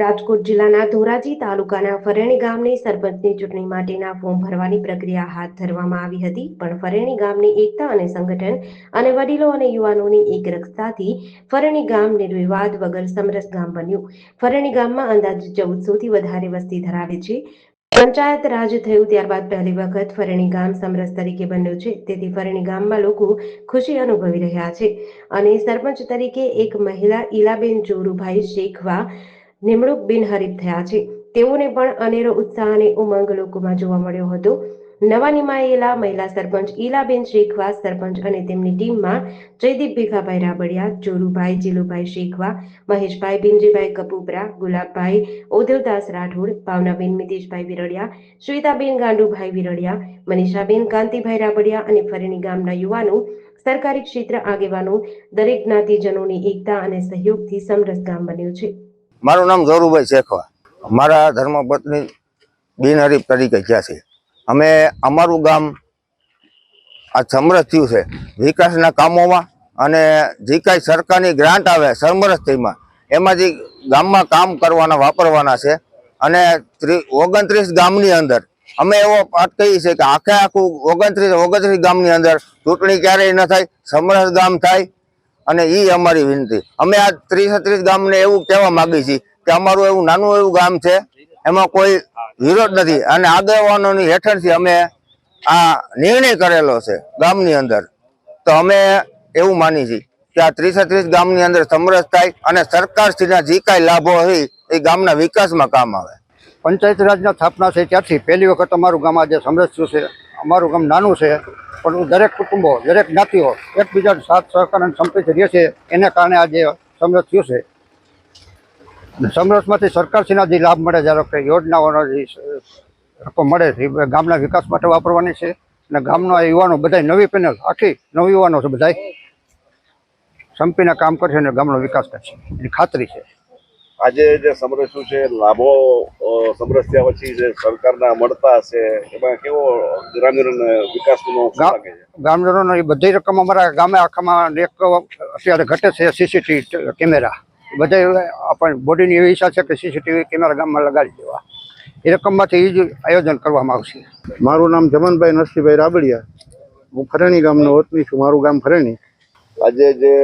રાજકોટ જિલ્લાના ધોરાજી તાલુકાના ફરેણી ગામની સરપંચની ચૂંટણી માટેના ફોર્મ ભરવાની પ્રક્રિયા હાથ ધરવામાં આવી હતી. પણ ફરેણી ગામની એકતા અને સંગઠન અને વડીલો અને યુવાનોની એક ફરેણી ગામ નિર્વિવાદ વગર સમરસ ગામ બન્યું. ફરેણી ગામમાં અંદાજે ચૌદસોથી વધારે વસ્તી ધરાવે છે. પંચાયત રાજ થયું ત્યારબાદ પહેલી વખત ફરેણી ગામ સમરસ તરીકે બન્યું છે. તેથી ફરેણી ગામમાં લોકો ખુશી અનુભવી રહ્યા છે. અને સરપંચ તરીકે એક મહિલા ઈલાબેન જોરુભાઈ શેખવા નિમણૂક બિનહરીફ થયા છે. તેઓને પણ અનેરો ઉત્સાહ અને ઉમંગ લોકોમાં જોવા મળ્યો હતો. નવા નિમાયેલા મહિલા સરપંચ ઈલાબેન શેખવા, સરપંચ અને તેમની ટીમમાં જયદીપ ભીખાભાઈ રાબડિયા, જોરુભાઈ, જીલુભાઈ શેખવા, મહેશભાઈ બિનજીભાઈ કપૂપરા, ગુલાબભાઈ ઓદેવદાસ રાઠોડ, ભાવનાબેન, મિતેશભાઈ વિરડિયા, શ્વેતાબેન ગાંડુભાઈ વિરડિયા, મનીષાબેન કાંતિભાઈ રાબડિયા અને ફરેણી ગામના યુવાનો, સરકારી ક્ષેત્ર આગેવાનો, દરેક જ્ઞાતિજનોની એકતા અને સહયોગથી સમરસ ગામ બન્યું છે. મારું નામ જોરુભાઈ શેખવા. મારા ધર્મપત્ની બિનહરીફ તરીકે ક્યાં છે. અમે અમારું ગામ આ સમરસ થયું છે. વિકાસના કામોમાં અને જે કાંઈ સરકારની ગ્રાન્ટ આવે સમરસથીમાં એમાંથી ગામમાં કામ કરવાના, વાપરવાના છે. અને ત્રી, ઓગણત્રીસ ગામની અંદર, અમે એવો પાઠ કહીએ છીએ કે આખે આખું ઓગણત્રીસ ઓગણત્રીસ ગામની અંદર ચૂંટણી ક્યારેય ન થાય, સમરસ ગામ થાય અને એ અમારી વિનંતી. અમે આ ત્રીસ ત્રીસ ગામને એવું કહેવા માંગીએ છીએ કે અમારું એવું નાનું એવું ગામ છે, એમાં કોઈ વિરોધ નથી. અને આગેવાનોની હેઠળથી અમે આ નિર્ણય કરેલો છે ગામની અંદર. તો અમે એવું માની છીએ કે આ ત્રીસ ત્રીસ ગામની અંદર સમરસ થાય અને સરકારશ્રીના જે કાંઈ લાભો હોય એ ગામના વિકાસમાં કામ આવે. પંચાયત રાજના સ્થાપના છે ત્યારથી પહેલી વખત અમારું ગામ આજે સમરસ થયું છે. અમારું ગામ નાનું છે, પણ દરેક કુટુંબો, દરેક જ્ઞાતિઓ એકબીજા સાથ, સહકાર અને સંપીત રહે છે, એને કારણે આજે સમરસ થયું છે. સમરસમાંથી સરકારશ્રીના જે લાભ મળે, ધારો કે યોજનાઓનો જે રકમ મળે છે એ ગામના વિકાસ માટે વાપરવાની છે, અને ગામના યુવાનો બધા નવી પેનલ, આખી નવ યુવાનો છે બધા સંપીને કામ કરશે અને ગામનો વિકાસ કરશે. એની ખાતરી છે. આજે જે સમરસ્યું છે લાભો સમરસ્યા પછી જે સરકારના મળતા હશે એમાં કેવો ગ્રામીણ વિકાસનો શું ગા- લાગે છે? ગામજનોનો એ બધી રકમ અમારા ગામે આખામાં એક અત્યારે ઘટે છે સીસીટીવી કેમેરા. બધા આપણે બોડીની એવી ઈચ્છા છે કે સીસીટીવી કેમેરા ગામમાં લગાડી દેવા. એ રકમમાંથી એ જ આયોજન કરવામાં આવશે. મારું નામ જમનભાઈ નરસિંહભાઈ રાબડિયા. હું ફરેણી ગામનો વતની છું. મારું ગામ ફરેણી. આજે જે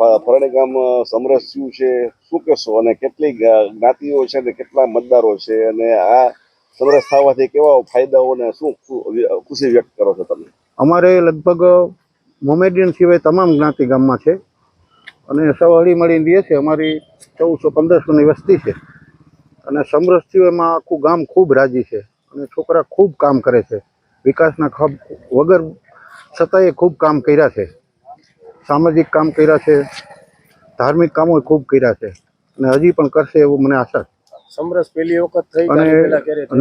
ફ- ગામ સમરસ શું છે. શું કહેશો? અને કેટલી જ્ઞાતિઓ છે ને કેટલા મતદારો છે? અને આ સમરસ થવાથી કેવા ફાયદાઓ અને શું ખુશી વ્યક્ત કરો છો તમે? અમારે લગભગ મોમેડિયન સિવાય તમામ જ્ઞાતિ ગામમાં છે. અને સૌ હળી મળીને દે છે. અમારી ચૌદસો પંદરસોની વસ્તી છે. અને સમરસ થયું એમાં આખું ગામ ખૂબ રાજી છે. અને છોકરા ખૂબ કામ કરે છે. વિકાસના ખબ વગર છતાંય ખૂબ કામ કર્યા છે. સામાજિક કામ કર્યા છે ધાર્મિક કામો ખૂબ કર્યા છે અને હજી પણ કરશે એવું મને આશા છે. સમરસ પહેલી વખત થઈ અને?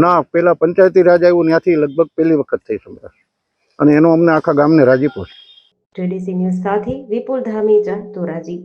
ના પેલા પંચાયતી રાજ આવ્યું ત્યાંથી લગભગ પહેલી વખત થઈ સમરસ. અને એનો અમને આખા ગામને રાજીપો છે. ટીડીસી ન્યૂઝ સાથે વિપુલ ધામેજા ધોરાજી